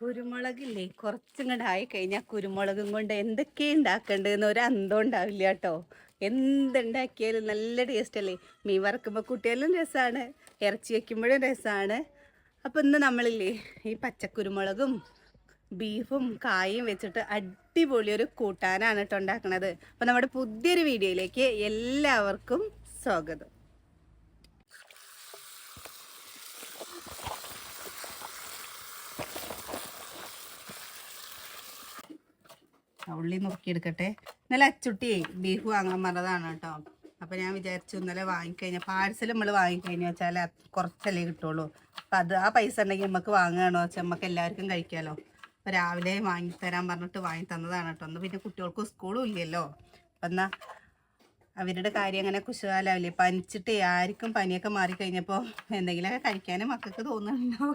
കുരുമുളകില്ലേ? കുറച്ചും ആയി കഴിഞ്ഞാൽ കുരുമുളകും കൊണ്ട് എന്തൊക്കെ ഉണ്ടാക്കേണ്ടതെന്ന് ഒരു അന്തം ഉണ്ടാവില്ല കേട്ടോ. എന്തുണ്ടാക്കിയാലും നല്ല ടേസ്റ്റ് അല്ലേ? മീൻ വറക്കുമ്പോൾ കുട്ടിയാലും രസമാണ് ഇറച്ചി വയ്ക്കുമ്പോഴും രസമാണ് അപ്പോൾ ഇന്ന് നമ്മളില്ലേ ഈ പച്ചക്കുരുമുളകും ബീഫും കായും വെച്ചിട്ട് അടിപൊളി ഒരു കൂട്ടാനാണ് കേട്ടോ ഉണ്ടാക്കുന്നത് അപ്പോൾ നമ്മുടെ പുതിയൊരു വീഡിയോയിലേക്ക് എല്ലാവർക്കും സ്വാഗതം. ഉള്ളി നുറുക്കിയെടുക്കട്ടെ ഇന്നലെ അച്ചുട്ടി ബീഫ് വാങ്ങാൻ പറഞ്ഞതാണ് കേട്ടോ. അപ്പൊ ഞാൻ വിചാരിച്ചു ഇന്നലെ വാങ്ങിക്കഴിഞ്ഞാൽ പാഴ്സൽ നമ്മൾ വാങ്ങിക്കഴിഞ്ഞാൽ വെച്ചാൽ കുറച്ചല്ലേ കിട്ടുള്ളൂ. അപ്പൊ അത് ആ പൈസ ഉണ്ടെങ്കിൽ നമുക്ക് വാങ്ങുകയാണോ വെച്ചാൽ നമുക്ക് എല്ലാവർക്കും കഴിക്കാമല്ലോ അപ്പൊ രാവിലെ വാങ്ങി തരാൻ പറഞ്ഞിട്ട് വാങ്ങി തന്നതാണ് കേട്ടോ. ഒന്ന് പിന്നെ കുട്ടികൾക്ക് സ്കൂളും ഇല്ലല്ലോ. അപ്പം എന്നാ അവരുടെ കാര്യം അങ്ങനെ കുശാലാവില്ലേ? പനിച്ചിട്ട് ആർക്കും പനിയൊക്കെ മാറിക്കഴിഞ്ഞപ്പോൾ എന്തെങ്കിലുമൊക്കെ കഴിക്കാനും മക്കൾക്ക് തോന്നുന്നുണ്ടോ?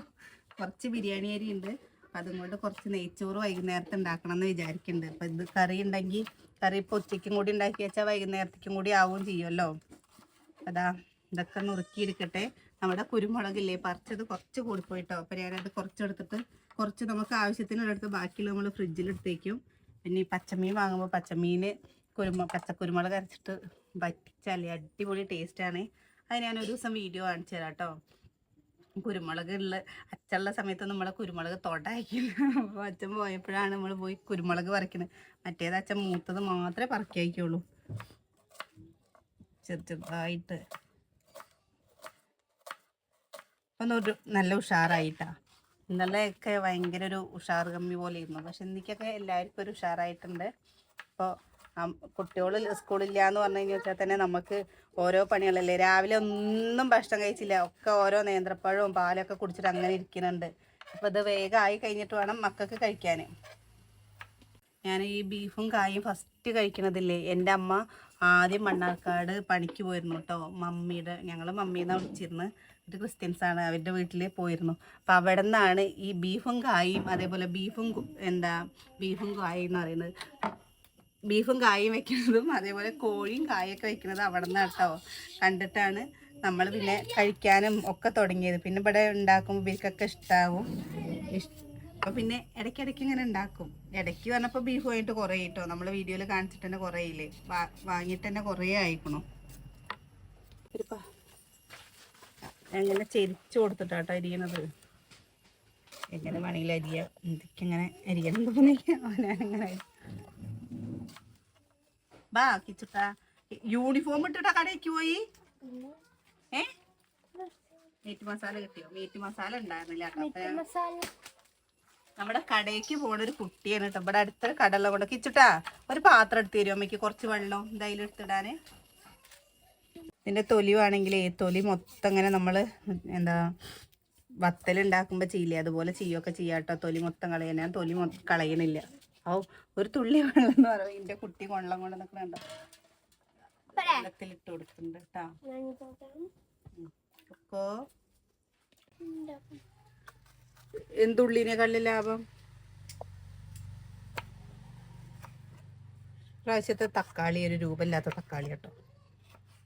കുറച്ച് ബിരിയാണി അരി ഉണ്ട്. അതും കൊണ്ട് കുറച്ച് നെയ്ച്ചോറ് വൈകുന്നേരത്ത് ഉണ്ടാക്കണം എന്ന് വിചാരിക്കുന്നുണ്ട് അപ്പം ഇത് കറി ഉണ്ടെങ്കിൽ കറി ഇപ്പോൾ ഉച്ചയ്ക്കും കൂടി ഉണ്ടാക്കി വെച്ചാൽ വൈകുന്നേരത്തേക്കും കൂടി ആവുകയും ചെയ്യുമല്ലോ അതാ ഇതൊക്കെ നുറുക്കിയിരിക്കട്ടെ നമ്മുടെ കുരുമുളകില്ലേ പറിച്ചത് കുറച്ച് കൂടിപ്പോയിട്ടോ. അപ്പം ഞാനത് കുറച്ചെടുത്തിട്ട് കുറച്ച് നമുക്ക് ആവശ്യത്തിനുള്ളടുത്ത് ബാക്കിയുള്ള നമ്മൾ ഫ്രിഡ്ജിലെടുത്തേക്കും. പിന്നെ ഈ പച്ചമീൻ വാങ്ങുമ്പോൾ പച്ചമീൻ കുരുമ പച്ചക്കുരുമുളക് അരച്ചിട്ട് വറ്റിച്ചാലേ അടിപൊളി ടേസ്റ്റാണ് അത് ഞാനൊരു ദിവസം വീഡിയോ കാണിച്ചു തരാം കേട്ടോ കുരുമുളക് ഉള്ള അച്ചുള്ള സമയത്ത് നമ്മളെ കുരുമുളക് തൊടായിക്കില്ല അപ്പോൾ അച്ഛൻ പോയപ്പോഴാണ് നമ്മൾ പോയി കുരുമുളക് പറിക്കുന്നത് മറ്റേത് അച്ഛൻ മൂത്തത് മാത്രമേ പറിക്കായിക്കുള്ളൂ ചെറു ചെറുതായിട്ട്. അപ്പം ഒരു നല്ല ഉഷാറായിട്ടാ. ഇന്നലെയൊക്കെ ഭയങ്കര ഒരു ഉഷാർ കമ്മി പോലെ ഇരുന്നു പക്ഷെ ഇന്നിക്കൊക്കെ എല്ലാവർക്കും ഒരു ഉഷാറായിട്ടുണ്ട്. അപ്പോൾ കുട്ടികൾ സ്കൂളില്ല എന്ന് പറഞ്ഞു കഴിഞ്ഞാൽ തന്നെ നമുക്ക് ഓരോ പണികളല്ലേ. രാവിലെ ഒന്നും ഭക്ഷണം കഴിച്ചില്ല. ഒക്കെ ഓരോ നേന്ത്രപ്പഴവും പാലൊക്കെ കുടിച്ചിട്ട് അങ്ങനെ ഇരിക്കുന്നുണ്ട്. അപ്പോൾ ഇത് വേഗം ആയി കഴിഞ്ഞിട്ട് വേണം മക്കൾക്ക് കഴിക്കാൻ ഞാൻ ഈ ബീഫും കായും ഫസ്റ്റ് കഴിക്കണതില്ലേ. എന്റെ അമ്മ ആദ്യം മണ്ണാർക്കാട് പണിക്ക് പോയിരുന്നു കേട്ടോ മമ്മിയുടെ ഞങ്ങൾ മമ്മീന്ന് വിളിച്ചിരുന്നു. ഒരു ക്രിസ്ത്യൻസാണ്. അവരുടെ വീട്ടിൽ പോയിരുന്നു. അപ്പോൾ അവിടെ നിന്നാണ് ഈ ബീഫും കായും അതേപോലെ ബീഫും എന്താ ബീഫും കായും എന്ന് പറയുന്നത്. ബീഫും കായും വെക്കുന്നതും അതേപോലെ കോഴിയും കായൊക്കെ വെക്കുന്നത് അവിടെ നിന്ന് കേട്ടോ കണ്ടിട്ടാണ് നമ്മൾ പിന്നെ കഴിക്കാനും ഒക്കെ തുടങ്ങിയത്. പിന്നെ ഇവിടെ ഉണ്ടാക്കുമ്പോൾ ബീഫൊക്കെ ഇഷ്ടാവും. അപ്പോൾ പിന്നെ ഇടയ്ക്കിടയ്ക്ക് ഇങ്ങനെ ഉണ്ടാക്കും. ഇടയ്ക്ക് വന്നപ്പോൾ ബീഫ് വാങ്ങിയിട്ട് കുറേ കേട്ടോ നമ്മൾ വീഡിയോയിൽ കാണിച്ചിട്ട് തന്നെ കുറേ ഇല്ലേ വാ- വാങ്ങിയിട്ട് തന്നെ കുറേ ആയിക്കണു. എങ്ങനെ ചെരിച്ചു കൊടുത്തിട്ടാട്ടോ അരിയണത്? എങ്ങനെ വേണമെങ്കിലും അരിയാം. ഇങ്ങനെ അരിയണം തോന്നില്ല ഞാനിങ്ങനെ ബാ കിച്ചുട്ട. യൂണിഫോം ഇട്ടിട്ട കടയ്ക്ക് പോയി? ഏ? മീറ്റ് മസാല കിട്ടിയോ? മീറ്റ് മസാല ഉണ്ടായിരുന്നില്ല നമ്മുടെ കടയ്ക്ക് പോണ ഒരു കുട്ടിയാണ് കേട്ടോ. ഇവിടെ അടുത്ത കടല കൊണ്ട് കിച്ചുട്ടാ ഒരു പാത്രം എടുത്ത് തരുമോ അമ്മയ്ക്ക്? കുറച്ച് വെള്ളം എന്തായാലും എടുത്തിടാന്. ഇതിന്റെ തൊലി വേണമെങ്കിലേ തൊലി മൊത്തം ഇങ്ങനെ നമ്മൾ എന്താ വത്തലുണ്ടാക്കുമ്പോ ചെയ്യില്ലേ? അതുപോലെ ചെയ്യുകയൊക്കെ ചെയ്യാട്ടോ തൊലി മൊത്തം കളയാൻ ഞാൻ തൊലി കളയണില്ല. ഓ ഒരു തുള്ളി വെള്ളം എന്ന് പറയും എന്റെ കുട്ടി കൊള്ളം കൊണ്ട്? നിൽക്കണുണ്ടോ വെള്ളത്തിലിട്ട് കൊടുക്കുന്നുണ്ട് കേട്ടോ കൊക്കോ കള്ളി ലാഭം? പ്രാവശ്യത്തെ തക്കാളി ഒരു രൂപമില്ലാത്ത തക്കാളി കേട്ടോ.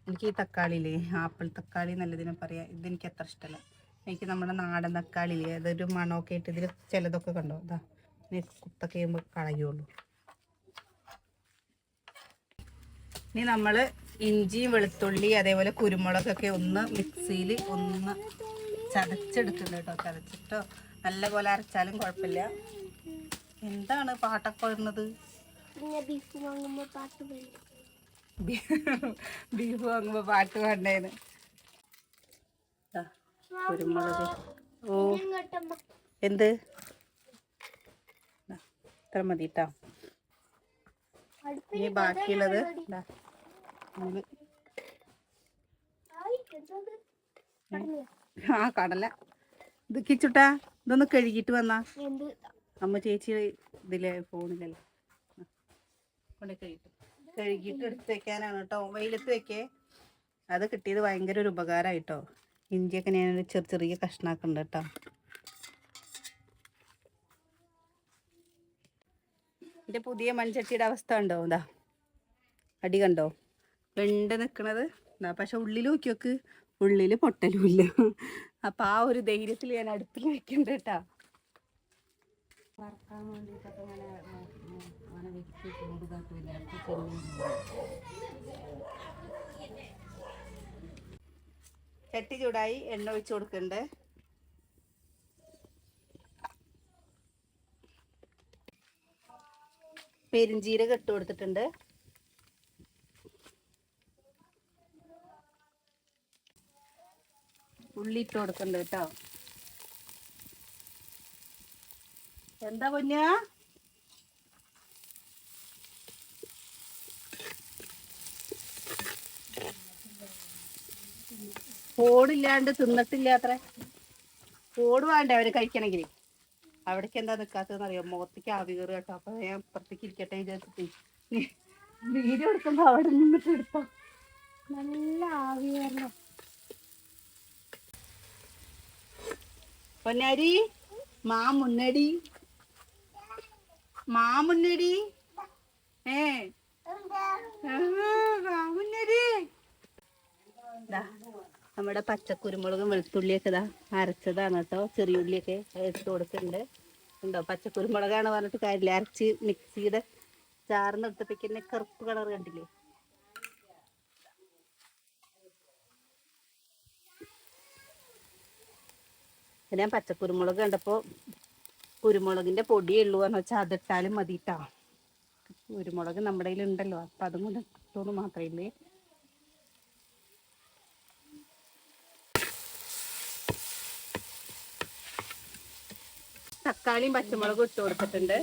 എനിക്ക് ഈ തക്കാളിയില്ലേ ആപ്പിൾ തക്കാളി നല്ലതിനെ പറയാം ഇതെനിക്ക് എത്ര ഇഷ്ടമല്ല എനിക്ക് നമ്മുടെ നാടൻ തക്കാളിയില്ലേ അതൊരു മണമൊക്കെ ആയിട്ട് ഇതിൽ ചിലതൊക്കെ കണ്ടോ? ഇതാ ഇനി കുത്തൊക്കെ ചെയ്യുമ്പോൾ കളയുള്ളൂ. ഇനി നമ്മൾ ഇഞ്ചിയും വെളുത്തുള്ളി അതേപോലെ കുരുമുളകൊക്കെ ഒന്ന് മിക്സിയിൽ ഒന്ന് ചതച്ചെടുക്കുന്നു കേട്ടോ. ചതച്ചിട്ടോ നല്ല പോലെ അരച്ചാലും കുഴപ്പമില്ല. എന്താണ് പാട്ടൊക്കെ വരുന്നത്? ബീഫ് വാങ്ങുമ്പോൾ പാട്ട് വേണ്ടേന്ന്. കുരുമുളക്. ഓ എന്ത്? ഇത്ര മതി കേട്ടോ ഇനി ബാക്കിയുള്ളത് ആ കടല. ഇത് കിച്ചുട്ടാ ഇതൊന്ന് കഴുകിട്ട് വന്നാ. അമ്മ ചേച്ചി ഇതിലെ ഫോണിലല്ലേ. കൊണ്ടേ കഴുകിട്ട് കഴുകിയിട്ട് എടുത്ത് വെക്കാനാണ് കേട്ടോ. വെയിലത്ത് വെക്കേ. അത് കിട്ടിയത് ഭയങ്കര ഒരു ഉപകാരമായിട്ടോ ഇഞ്ചിയൊക്കെ ഞാനൊരു ചെറിയ ചെറിയ കഷ്ണാക്കുന്നുണ്ട് കേട്ടോ. എന്റെ പുതിയ മൺചട്ടിയുടെ അവസ്ഥ ഉണ്ടോ എന്താ അടി കണ്ടോ? വെണ്ട നിൽക്കണത് എന്താ പക്ഷെ ഉള്ളിൽ നോക്കി നോക്ക്. ഉള്ളിൽ പൊട്ടലുമില്ല അപ്പം ആ ഒരു ധൈര്യത്തിൽ ഞാൻ അടുപ്പിൽ വെക്കണ്ട കേട്ടാ. ചട്ടി ചൂടായി എണ്ണ ഒഴിച്ചു കൊടുക്കണ്ട്. പെരിഞ്ചീരകം ഇട്ട് കൊടുത്തിട്ടുണ്ട്. ഉള്ളി ഇട്ട് കൊടുക്കണ്ട് കേട്ടോ. എന്താ പൊന്ന? കോടില്ലാണ്ട് തിന്നിട്ടില്ല അത്ര. വേണ്ട വേണ്ടേ അവർ കഴിക്കണമെങ്കിൽ അവിടേക്ക് എന്താ നിൽക്കാത്തതെന്ന് അറിയാം? മുഖത്തേക്ക് ആവി കയറി കേട്ടോ. അപ്പൊ ഞാൻ പുറത്തേക്ക് ഇരിക്കട്ടെ വിചാരിച്ചിട്ട് വീഡിയോ എടുക്കുമ്പോ അവിടെ നിന്നിട്ട് എടുത്തോ. നല്ല ആവി കയറണം പൊന്നാരി മാ മുന്നടി. മാ മുന്നടി. ഏ. മാ മുന്നടി. നമ്മുടെ പച്ചക്കുരുമുളകും വെളുത്തുള്ളിയൊക്കെ ഇതാ അരച്ചതാണ് കേട്ടോ. ചെറിയുള്ളിയൊക്കെ എടുത്ത് കൊടുക്കുന്നുണ്ട്. ഉണ്ടോ? പച്ചക്കുരുമുളകാണ് പറഞ്ഞിട്ട് കാര്യമില്ല. അരച്ച് മിക്സിയുടെ ചാറിന് എടുത്തപ്പിക്കുന്ന കറുപ്പ് കളർ കണ്ടില്ലേ? ഞാൻ പച്ചക്കുരുമുളക് കണ്ടപ്പോൾ കുരുമുളകിന്റെ പൊടിയേ ഉള്ളൂ എന്ന് വെച്ചാൽ അതിട്ടാലും മതിട്ടാ. കുരുമുളക് നമ്മുടെ കയ്യിൽ ഉണ്ടല്ലോ അപ്പം അതും കൊണ്ട് ഇട്ടോന്ന് മാത്രമേ തക്കാളിയും പച്ചമുളകും ഇട്ട് കൊടുത്തിട്ടുണ്ട്.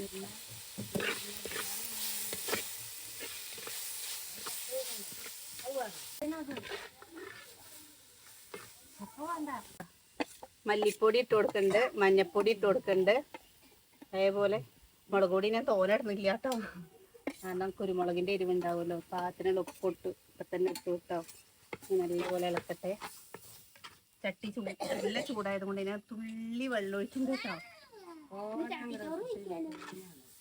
മല്ലിപ്പൊടി ഇട്ട് കൊടുക്കുന്നുണ്ട് മഞ്ഞപ്പൊടി ഇട്ട് കൊടുക്കുന്നുണ്ട്. അതേപോലെ മുളക് പൊടി ഞാൻ തോനിടുന്നില്ല കേട്ടോ. കാരണം കുരുമുളകിന്റെ എരിവുണ്ടാവുമല്ലോ പാത്തിനുള്ള ഉപ്പിട്ട് ഇപ്പൊ തന്നെ ഇട്ട് കേട്ടോ നല്ലപോലെ ഇളക്കട്ടെ. ചട്ടി ചൂട് നല്ല ചൂടായത് കൊണ്ട് ഞാൻ തുള്ളി വെള്ളം ഒഴിച്ചിട്ടുണ്ട് കേട്ടോ.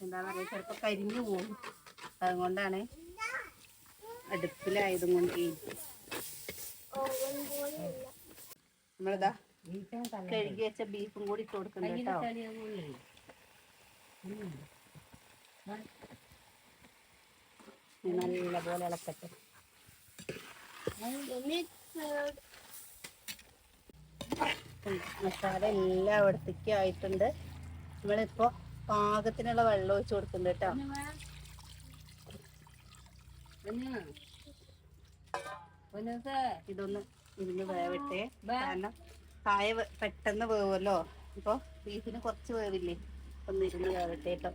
എന്താണെന്ന് പറയുക ചിലപ്പോൾ കരിഞ്ഞു പോകും അതുകൊണ്ടാണ് അടുപ്പിലായതും കൊണ്ട് നമ്മളിതാ കഴുകി വെച്ച ബീഫും കൂടി ഇട്ട് കൊടുക്കുന്നുണ്ട് കേട്ടോ. ഇനി നല്ലപോലെ ഇളക്കട്ടെ. മസാല മസാല എല്ലായിടത്തേക്കും ആയിട്ടുണ്ട്. നമ്മളിപ്പോ പാകത്തിനുള്ള വെള്ളം ഒഴിച്ച് കൊടുക്കുന്നുണ്ട് കേട്ടോ. ഇതൊന്ന് ഇതിന് വേവട്ടെ. കാരണം കായ പെട്ടെന്ന് വേവുമല്ലോ. ഇപ്പൊ ബീഫിന് കുറച്ച് വേവില്ലേ? ഒന്ന് ഇരുന്ന് വേവട്ടെ കേട്ടോ.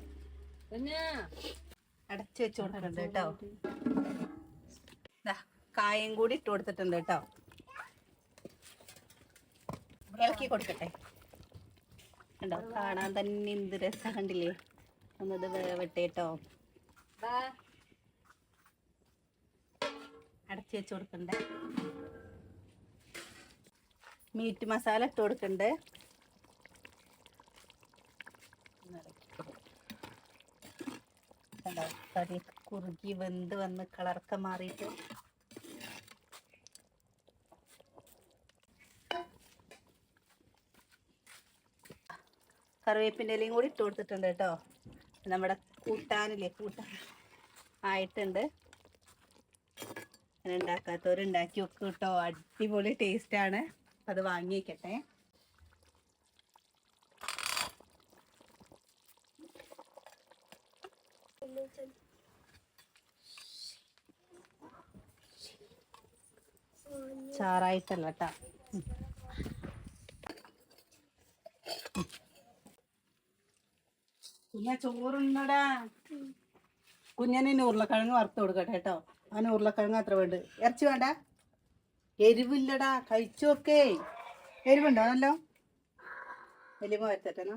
അടച്ചു വെച്ച് കൊടുക്കുന്നുണ്ട് കേട്ടോ. കായം കൂടി ഇട്ട് കൊടുത്തിട്ടുണ്ട് കേട്ടോ. ഇളക്കി കൊടുക്കട്ടെ. കണ്ടോ? കാണാൻ തന്നെ എന്ത് രസം കണ്ടില്ലേ? ഒന്നത് വേവട്ടെ കേട്ടോ അടച്ചു വെച്ച് കൊടുക്കണ്ടേ? മീറ്റ് മസാല ഇട്ട് കൊടുക്കണ്ട്. കണ്ടോ? കറി കുറുകി വെന്ത് വന്ന് കളറൊക്കെ മാറിയിട്ട് കറിവേപ്പിന്റെ ഇലയും കൂടി ഇട്ട് കൊടുത്തിട്ടുണ്ട് കേട്ടോ. നമ്മുടെ കൂട്ടാനില്ലേ കൂട്ടാൻ ആയിട്ടുണ്ട്. അങ്ങനെ ഉണ്ടാക്കാത്തവരുണ്ടാക്കി വെക്കും കേട്ടോ. അടിപൊളി ടേസ്റ്റ് ആണ്. അത് വാങ്ങിക്കട്ടെ ചാറായിട്ടല്ല കേട്ടാ. കുഞ്ഞ ചോറുണ്ടടാ കുഞ്ഞനെ ഉരുളക്കിഴങ്ങ് വറുത്ത് കൊടുക്കട്ടെ കേട്ടോ. അവന് ഉരുളക്കിഴങ്ങ് അത്ര വേണ്ട. ഇറച്ചി വേണ്ട? എരിവില്ലടാ കഴിച്ചോക്കേ. എരിവുണ്ടോ നല്ലോ? എലിമ വരുത്തട്ടെന്നാ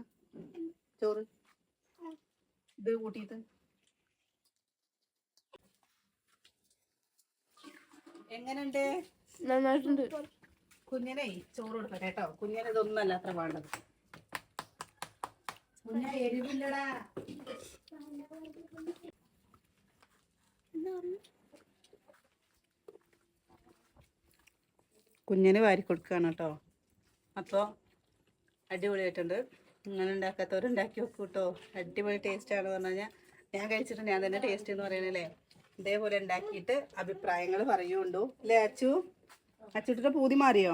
ചോറ്. ഇത് കൂട്ടിയിട്ട്. എങ്ങനെയുണ്ട്? നന്നായിട്ടുണ്ട്. കുഞ്ഞനെ ചോറ് കൊടുക്കട്ടെ കേട്ടോ. കുഞ്ഞനെ ഇതൊന്നല്ല അത്ര വേണ്ടത്. എരിവില്ലടാ. കുഞ്ഞിന് വാരി കൊടുക്കുകയാണ് കേട്ടോ. അപ്പോൾ അടിപൊളിയായിട്ടുണ്ട്. ഇങ്ങനെ ഉണ്ടാക്കാത്തവരുണ്ടാക്കി വെക്കൂ കേട്ടോ. അടിപൊളി ടേസ്റ്റ് ആണ് പറഞ്ഞു കഴിഞ്ഞാൽ ഞാൻ കഴിച്ചിട്ട് ഞാൻ തന്നെ ടേസ്റ്റ് എന്ന് പറയണല്ലേ ഇതേപോലെ ഉണ്ടാക്കിയിട്ട് അഭിപ്രായങ്ങൾ പറയുണ്ടു അല്ലേ അച്ചു? അച്ചുട്ടിട്ട് പൂതി മാറിയോ?